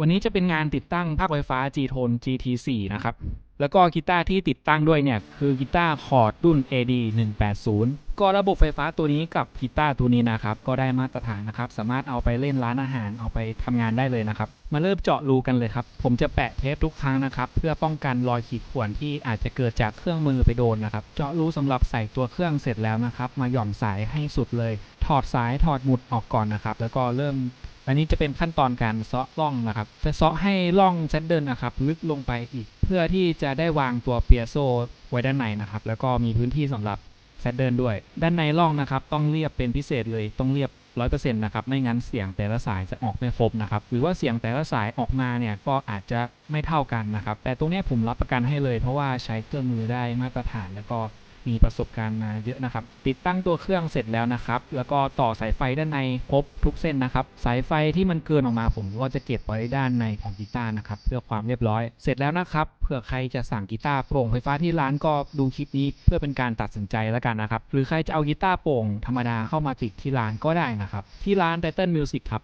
วันนี้จะเป็นงานติดตั้งภาคไฟฟ้า G-Tone GT4 นะครับ แล้วก็กีตาร์ที่ติดตั้งด้วยเนี่ย คือกีตาร์คอร์ดรุ่น AD 180ก็ระบบไฟฟ้าตัวนี้กับกีตาร์ตัวนี้นะครับ ก็ได้มาตรฐานนะครับ สามารถเอาไปเล่นร้านอาหารเอาไปทำงานได้เลยนะครับ มาเริ่มเจาะรูกันเลยครับ ผมจะแปะเทปทุกครั้งนะครับ เพื่อป้องกันรอยขีดข่วนที่อาจจะเกิดจากเครื่องมือไปโดนนะครับ เจาะรูสำหรับใส่ตัวเครื่องเสร็จแล้วนะครับ มาหย่อนสายให้สุดเลย ถอดสายถอดหมุดออกก่อนนะครับ แล้วก็เริ่มอันนี้จะเป็นขั้นตอนการเซาะร่องนะครับจะเซาะให้ร่องเซนเดิลนะครับ ลึกลงไปอีก เพื่อที่จะได้วางตัวเปียโซไว้ด้านในนะครับ แล้วก็มีพื้นที่สำหรับเซนเดิลด้วย ด้านในร่องนะครับ ต้องเรียบเป็นพิเศษเลยต้องเรียบร้อยเปอร์เซ็นต์นะครับไม่งั้นเสียงแต่ละสายจะออกไม่ครบนะครับหรือว่าเสียงแต่ละสายออกมาเนี่ยก็อาจจะไม่เท่ากันนะครับ แต่ตรงนี้ผมรับประกันให้เลย เพราะว่าใช้เครื่องมือได้มาตรฐานแล้วก็ มีประสบการณ์มาเยอะนะครับ ติดตั้งตัวเครื่องเสร็จแล้วนะครับ แล้วก็ต่อสายไฟด้านในครบทุกเส้นนะครับ สายไฟที่มันเกินออกมาผมก็จะเก็บไว้ด้านในของกีตาร์นะครับ เพื่อความเรียบร้อย เสร็จแล้วนะครับเผื่อใครจะสั่งกีตาร์โปร่งไฟฟ้าที่ร้านก็ดูคลิปนี้เพื่อเป็นการตัดสินใจแล้วกันนะครับ หรือใครจะเอากีตาร์โปร่งธรรมดาเข้ามาติดที่ร้านก็ได้นะครับ ที่ร้าน Title Music ครับ